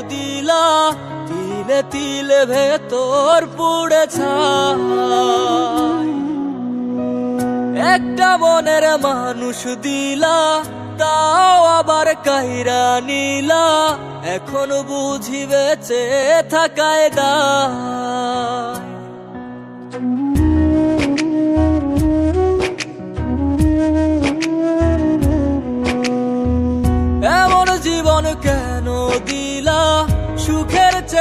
দিলা, তিলে তিলে ভেতর পুড়ে একটা মনের মানুষ দিলা, তাও আবার কাহিরা নিলা, এখন বুঝি বেঁচে থাকায় দায়।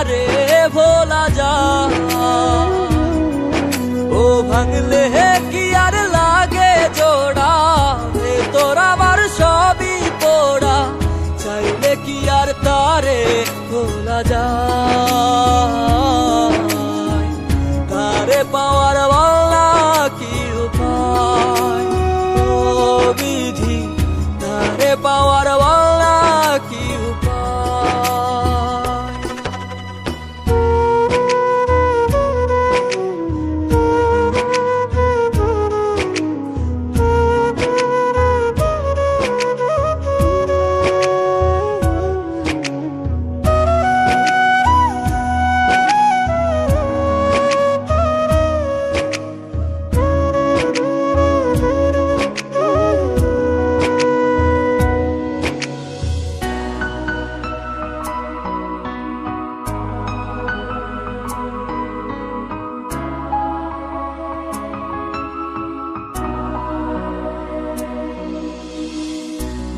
তারে ভোলা যা। ও ভাঙলে কি আর লাগে জোড়া? তোর আমার সবই পোড়া। চাইলে কি আর তারে ভোলা যায়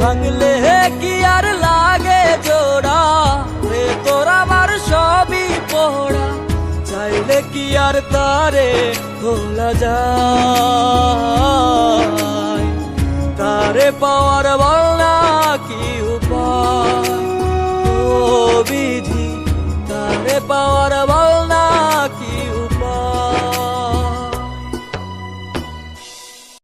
ভাঙলে কি আর লাগে জোড়া? রে তোরা আমার সবই পড়া চাইলে কি আর তারে ভোলা যায়? তারে পাওয়ার বল না কি